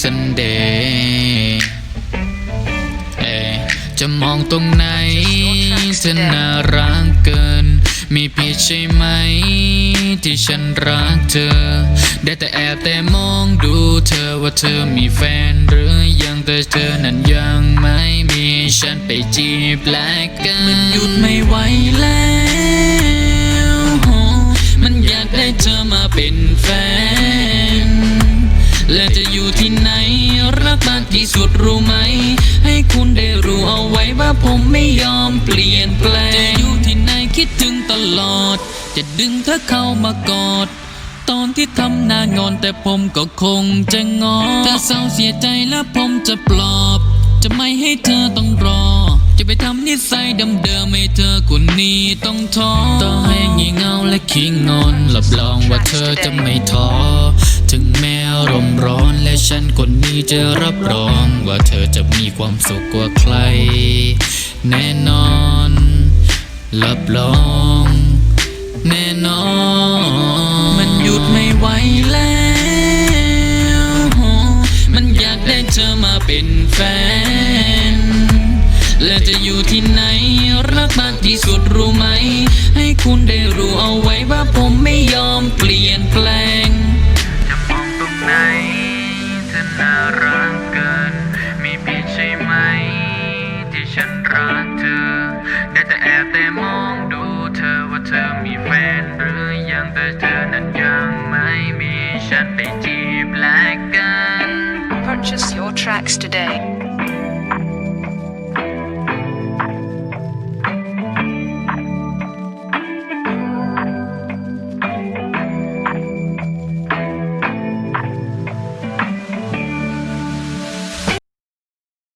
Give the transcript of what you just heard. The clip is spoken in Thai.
ซันเดย์เอ๊ะจะมองตรงไหนเธอน่ารักเกิน มีผิดใช่ไหม ที่ฉันรักเธอ ได้แต่แอบแต่มองดูเธอว่าเธอมีแฟนหรือยังแต่เธอนั้นยังไม่มีฉันไปจีบแลกกันมันหยุดไม่ไหวแล้ว ที่สุดรู้ไหม ให้คุณได้รู้เอาไว้ว่าผมไม่ยอมเปลี่ยนแปลง จะอยู่ที่ไหนคิดถึงตลอด จะดึงเธอเข้ามากอด ตอนที่ทำหน้างอนแต่ผมก็คงจะงอ ถ้าเศร้าเสียใจแล้วผมจะปลอบ จะไม่ให้เธอต้องรอ จะไปทำนิสัยเดิมๆให้เธอคนนี้ต้องท้อต่อให้งี่เงาและขี้งอนรับรองว่าเธอจะไม่ท้อถึงแม้อารมณ์ร้อนและฉันคน จะรับรองว่าเธอจะมีความสุขกว่าใคร แน่นอน รับรอง แน่นอน มันหยุดไม่ไหวแล้ว มันอยากได้เธอมาเป็นแฟน และจะอยู่ที่ไหน รักมากที่สุดรู้ไหม ให้คุณได้รู้เอาไว้ว่าผมไม่ยอม ธอน่ารักเกิน มีผิดใช่ไหม ที่ฉันรักเธอ ได้แต่แอบแต่มองดูเธอว่าเธอมีแฟนหรือยังแต่เธอนั้นยังไม่มีฉันไปจีบแลกกัน Purchase your tracks today.